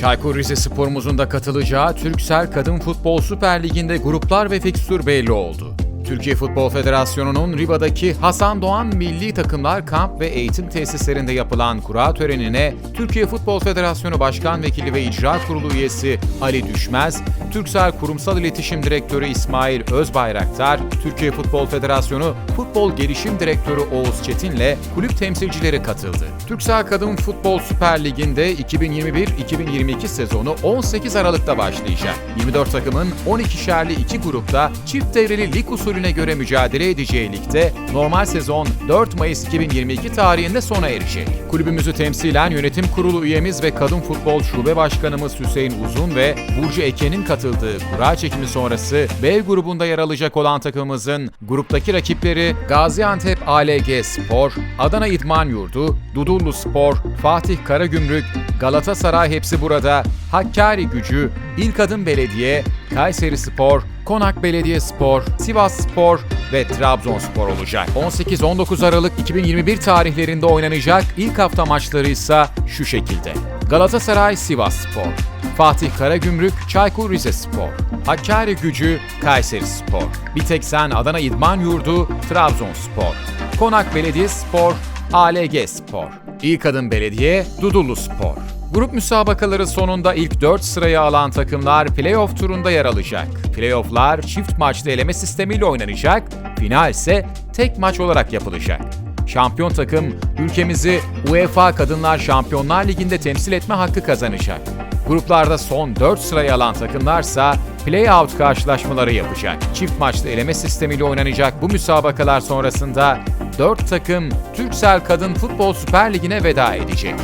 Çaykur Rizespor'umuzun da katılacağı Türksel Kadın Futbol Süper Ligi'nde gruplar ve fikstür belli oldu. Türkiye Futbol Federasyonu'nun Riva'daki Hasan Doğan Milli Takımlar Kamp ve Eğitim Tesislerinde yapılan kura törenine Türkiye Futbol Federasyonu Başkan Vekili ve İcra Kurulu üyesi Ali Düşmez, Türksel Kurumsal İletişim Direktörü İsmail Özbayraktar, Türkiye Futbol Federasyonu Futbol Gelişim Direktörü Oğuz Çetin'le kulüp temsilcileri katıldı. Türksel Kadın Futbol Süper Ligi'nde 2021-2022 sezonu 18 Aralık'ta başlayacak. 24 takımın 12'şerli iki grupta çift devreli lig usulüne göre mücadele edeceği ligde normal sezon 4 Mayıs 2022 tarihinde sona erecek. Kulübümüzü temsilen yönetim kurulu üyemiz ve kadın futbol şube başkanımız Hüseyin Uzun ve Burcu Eken'in katıldığı kura çekimi sonrası B grubunda yer alacak olan takımımızın gruptaki rakipleri Gaziantep ALG Spor, Adana İdman Yurdu, Dudullu Spor, Fatih Karagümrük, Galatasaray hepsi burada, Hakkari Gücü, İlk Adım Belediye, Kayseri Spor, Konak Belediye Spor, Sivas Spor ve Trabzonspor olacak. 18-19 Aralık 2021 tarihlerinde oynanacak ilk hafta maçları ise şu şekilde. Galatasaray Sivas Spor, Fatih Karagümrük Çaykur Rizespor, Hakkari Gücü Kayseri Spor, Biteksen Adana İdman Yurdu Trabzonspor, Konak Belediye Spor, ALG Spor, İlk Adım Belediye Dudullu Spor. Grup müsabakaları sonunda ilk 4 sırayı alan takımlar playoff turunda yer alacak. Playoff'lar çift maçlı eleme sistemiyle oynanacak, final ise tek maç olarak yapılacak. Şampiyon takım ülkemizi UEFA Kadınlar Şampiyonlar Ligi'nde temsil etme hakkı kazanacak. Gruplarda son 4 sırayı alan takımlarsa play-out karşılaşmaları yapacak. Çift maçlı eleme sistemiyle oynanacak bu müsabakalar sonrasında 4 takım Türksel Kadın Futbol Süper Ligi'ne veda edecek.